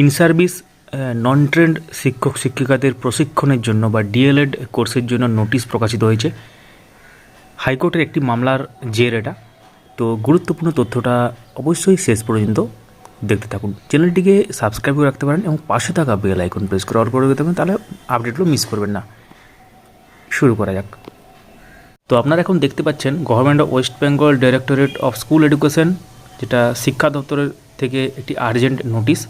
In service non trend শিক্ষক, শিক্ষিকাদের প্রশিক্ষণের জন্য বা ডিএলএড কোর্সের জন্য নোটিশ প্রকাশিত হয়েছে। হাইকোর্টের একটি মামলার জের এটা। তো গুরুত্বপূর্ণ তথ্যটা অবশ্যই শেষ পর্যন্ত দেখতে থাকুন। চ্যানেলটিকে সাবস্ক্রাইব করে রাখতে পারেন এবং পাশে থাকা বেল আইকন প্রেস করে অল করে দিতে পারেন তাহলে আপডেটগুলো মিস করবেন না। শুরু করা যাক। তো আপনারা এখন দেখতে পাচ্ছেন government of West Bengal directorate of school education যেটা শিক্ষা দপ্তরের থেকে একটি আর্জেন্ট নোটিশ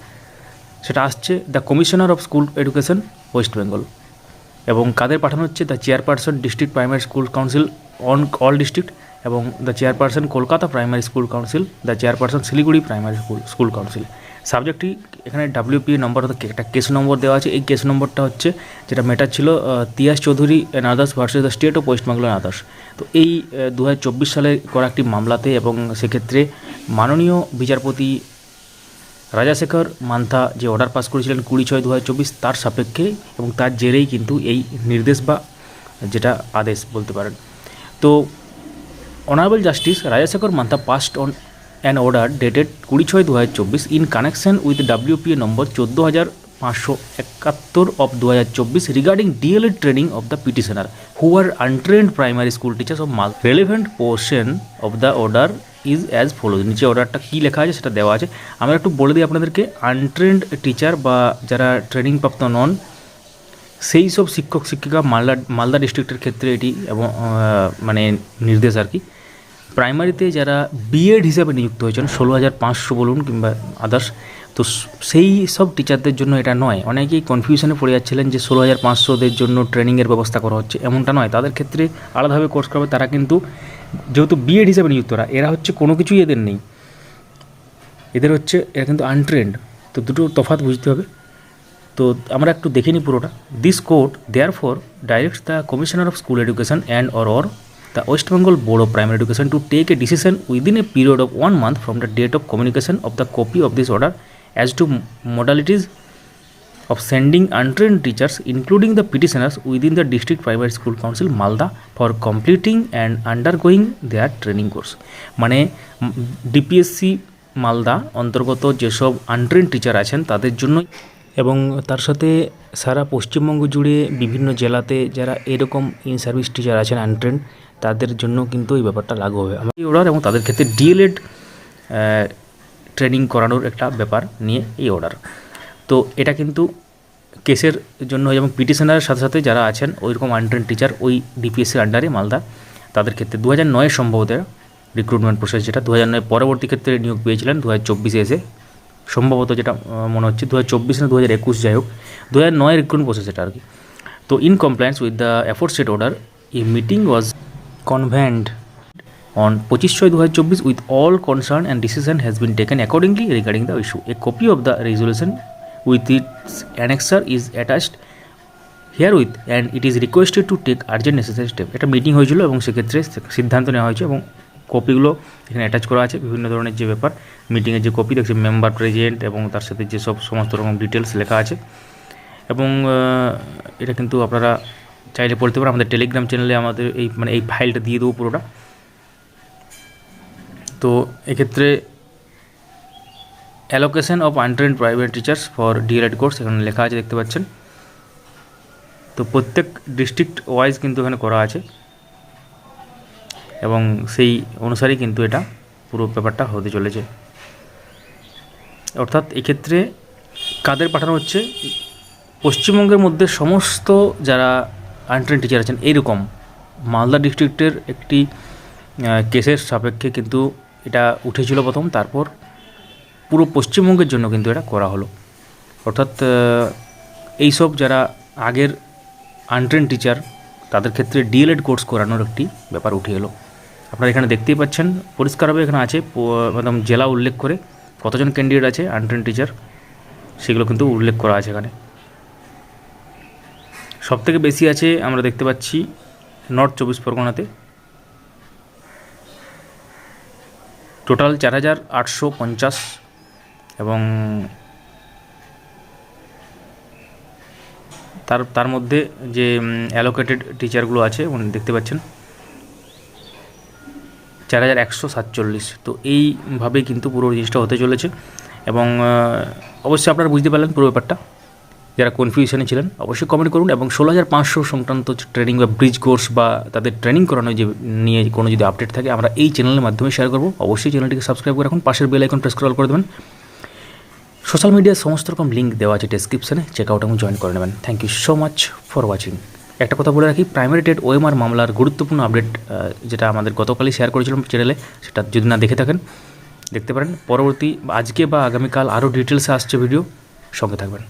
সেটা আসছে the commissioner of school education West Bengal এবং কাদের পাঠানো হচ্ছে? The chairperson district primary school council on all district এবং the chairperson Kolkata primary school council the chairperson Siliguri primary school school council সাবজেক্টটি এখানে WP নম্বর একটা case number দেওয়া আছে। এই কেস নম্বরটা হচ্ছে যেটা মেটার ছিল Tiyas Chowdhury and others versus the state of West Bengal others তো এই দু হাজার চব্বিশ সালে করা একটি মামলাতে এবং সেক্ষেত্রে মাননীয় বিচারপতি রাজাশেখর মান্থা যে অর্ডার পাস করেছিলেন কুড়ি ছয় দু তার সাপেক্ষে এবং তার জেরেই কিন্তু এই নির্দেশ বা যেটা আদেশ বলতে পারেন। তো honourable justice Rajasekhar Mantha passed on an order dated কুড়ি ছয় দু in connection with WPA number চোদ্দ হাজার পাঁচশো একাত্তর অফ দু হাজার চব্বিশ regarding DElEd training of the petitioner who are untrained primary school teachers of মাল relevant portion of the order is as follow নিচে অর্ডারটা কী লেখা আছে সেটা দেওয়া আছে। আমরা একটু বলে দিই আপনাদেরকে আনট্রেন্ড টিচার বা যারা ট্রেনিং প্রাপ্ত নন, সেই সব শিক্ষক, শিক্ষিকা মালদা মালদা ডিস্ট্রিক্টের ক্ষেত্রে এটি এবং মানে নির্দেশ আর কি। প্রাইমারিতে যারা বিএড হিসাবে নিযুক্ত হয়েছেন ষোলো হাজার পাঁচশো বলুন কিংবা আদার্স তো সেই সব টিচারদের জন্য এটা নয়। অনেকেই কনফিউশনে পড়ে যাচ্ছিলেন যে ষোলো হাজার পাঁচশোদের জন্য ট্রেনিংয়ের ব্যবস্থা করা হচ্ছে, এমনটা নয়। তাদের ক্ষেত্রে আলাদাভাবে কোর্স করবে, তারা কিন্তু যেহেতু বিএড হিসাবে নিযুক্তরা, এরা হচ্ছে কোনো কিছুই এদের নেই। এদের হচ্ছে, এরা কিন্তু আনট্রেন্ড তো দুটো তফাৎ বুঝতে হবে। তো আমরা একটু দেখে নিই পুরোটা। This court therefore directs the commissioner of school education and or or the West Bengal board of primary education to take a decision within a period of one month from the date of communication of the copy of this order as to modalities of sending untrained teachers including the petitioners within the district primary school council malda for completing and undergoing their training course মানে DPSC Malda অন্তর্গত যেসব আনট্রেন teacher আছেন তাদের জন্য এবং তার সাথে সারা পশ্চিমবঙ্গ জুড়ে বিভিন্ন জেলাতে যারা এরকম ইন সার্ভিস টিচার আছেন আনট্রেন তাদের জন্য কিন্তু এই ব্যাপারটা লাগু হবে। এই অর্ডার এবং তাদের ক্ষেত্রে ডিএলএড ট্রেনিং করানোর একটা ব্যাপার নিয়ে এই অর্ডার তো এটা কিন্তু কেসের জন্য এবং পিটিশনারের সাথে সাথে যারা আছেন, ওইরকম আনট্রেন টিচার ওই ডিপিএসসির আন্ডারে মালদা, তাদের ক্ষেত্রে দু হাজার নয়ের সম্ভবত রিক্রুটমেন্ট প্রসেস যেটা দু হাজার নয় পরবর্তী ক্ষেত্রে নিয়োগ পেয়েছিলেন দু হাজার চব্বিশে এসে সম্ভবত যেটা মনে হচ্ছে দু হাজার চব্বিশ না দু হাজার একুশ, যাই হোক দু হাজার নয় রিক্রুটমেন্ট প্রসেস এটা আর কি। তো in compliance with the aforesaid order a meeting was convened on পঁচিশ ছয় দু হাজার চব্বিশ with all concern and decision has been taken accordingly regarding the issue a copy of the resolution with its annexure is attached herewith and it is requested to take urgent necessary step একটা meeting হয়েছিল এবং সেক্ষেত্রে সিদ্ধান্ত নেওয়া হয়েছে এবং কপিগুলো এখানে attach করা আছে, বিভিন্ন ধরনের যে ব্যাপার। মিটিংয়ের যে কপি, দেখছি মেম্বার প্রেজেন্ট এবং তার সাথে যেসব সমস্ত রকম ডিটেলস লেখা আছে। এবং এটা কিন্তু আপনারা চাইলে পড়তে পারেন। আমাদের টেলিগ্রাম চ্যানেলে আমাদের এই মানে এই ফাইলটা দিয়ে দেবো পুরোটা। তো এক্ষেত্রে allocation of untrained private teachers for DElEd course এখানে লেখা আছে, দেখতে পাচ্ছেন। তো প্রত্যেক ডিস্ট্রিক্ট ওয়াইজ কিন্তু এখানে করা আছে। এবং সেই অনুসারেই কিন্তু এটা পুরো ব্যাপারটা হতে চলেছে। অর্থাৎ এক্ষেত্রে কাদের পাঠানো হচ্ছে? পশ্চিমবঙ্গের মধ্যে সমস্ত যারা আনট্রেন টিচার আছেন, এইরকম মালদা ডিস্ট্রিক্টের একটি কেসের সাপেক্ষে কিন্তু এটা উঠেছিল প্রথম, তারপর পুরো পশ্চিমবঙ্গের জন্য কিন্তু এটা করা হলো। অর্থাৎ এইসব যারা আগের আনট্রেন টিচার তাদের ক্ষেত্রে ডিএলএড কোর্স করানোর একটি ব্যাপার উঠে এলো। আপনারা এখানে দেখতেই পাচ্ছেন পরিষ্কারভাবে এখানে আছে একদম জেলা উল্লেখ করে কতজন ক্যান্ডিডেট আছে আনট্রেন টিচার সেগুলো কিন্তু উল্লেখ করা আছে এখানে। সব থেকে বেশি আছে আমরা দেখতে পাচ্ছি নর্থ চব্বিশ পরগনাতে। টোটাল চার হাজার আটশো পঞ্চাশ এবং তার তার মধ্যে যে অ্যালোকেটেড টিচারগুলো আছে দেখতে পাচ্ছেন। চার হাজার একশো সাতচল্লিশ। তো এইভাবেই কিন্তু পুরো জিনিসটা হতে চলেছে এবং অবশ্যই আপনারা বুঝতে পারলেন পুরো ব্যাপারটা। যারা কনফিউশনে ছিলেন, অবশ্যই কমেন্ট করুন এবং ষোলো হাজার পাঁচশো সংক্রান্ত ট্রেনিং বা ব্রিজ কোর্স বা তাদের ট্রেনিং করানো যে, নিয়ে কোনো যদি আপডেট থাকে, আমরা এই চ্যানেলের মাধ্যমে শেয়ার করব। অবশ্যই চ্যানেলটিকে সাবস্ক্রাইব করে রাখুন। পাশের বেল আইকন প্রেস করে করে দেবেন। সোশ্যাল মিডিয়ার সমস্ত রকম লিঙ্ক দেওয়া আছে ডিসক্রিপশানে চেক আউট এবং জয়েন করে নেবেন। Thank you so much for watching একটা কথা বলে রাখি প্রাইমারি ডেট ওএমআর মামলার গুরুত্বপূর্ণ আপডেট যেটা আমাদের গতকালই শেয়ার করেছিলাম চ্যানেলে সেটা যদি না দেখে থাকেন, দেখতে পারেন। পরবর্তী আজকে বা আগামীকাল আরও ডিটেলসে আসছে ভিডিও সঙ্গে থাকবেন।